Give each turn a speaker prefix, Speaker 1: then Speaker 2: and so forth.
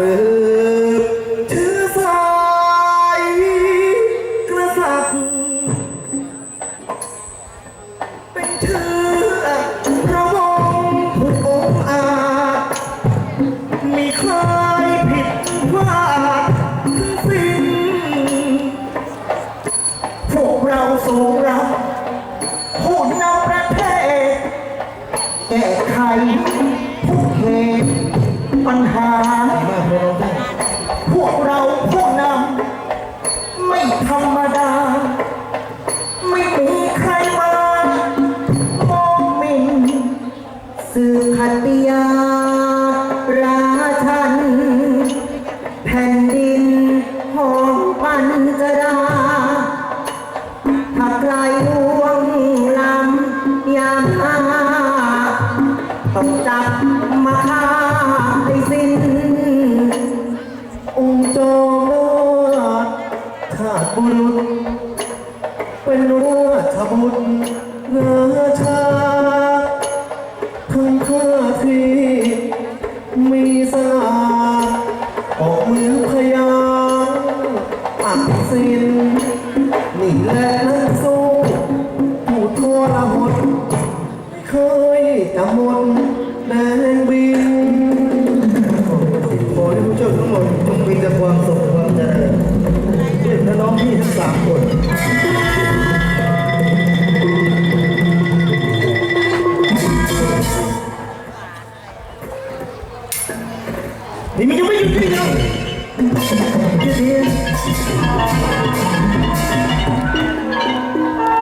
Speaker 1: สืบถือสากระสับเป็นเธอระวงผู้องอาจมีใครผิดพลาดสิ้น
Speaker 2: พวกเราสูงรับผู้นำประเทศแก้ไขทุกเหตุ ปัญหา ม
Speaker 1: าก
Speaker 3: เลยน้องท่าน
Speaker 2: พวกเราผู้นำไม่ธรรมดา ไม่มีใครมามองหมิ่นสื่อขัติยา ราชัน แผ่นดินหอมปัญจดาถ้าไกลลวงลำยามาต้องจับมาฆ่า
Speaker 1: บุรุษ เป็นราชบุตรราชาทั้งข้าที่ มีสลาออกมือพยานอักษินนี่แหละนักสู้ผู้ทรหดไม่เคยจะหมดแดนบินขอให้ผู้ชมทั
Speaker 3: ้งหมด
Speaker 1: นี่มันยังไม่ห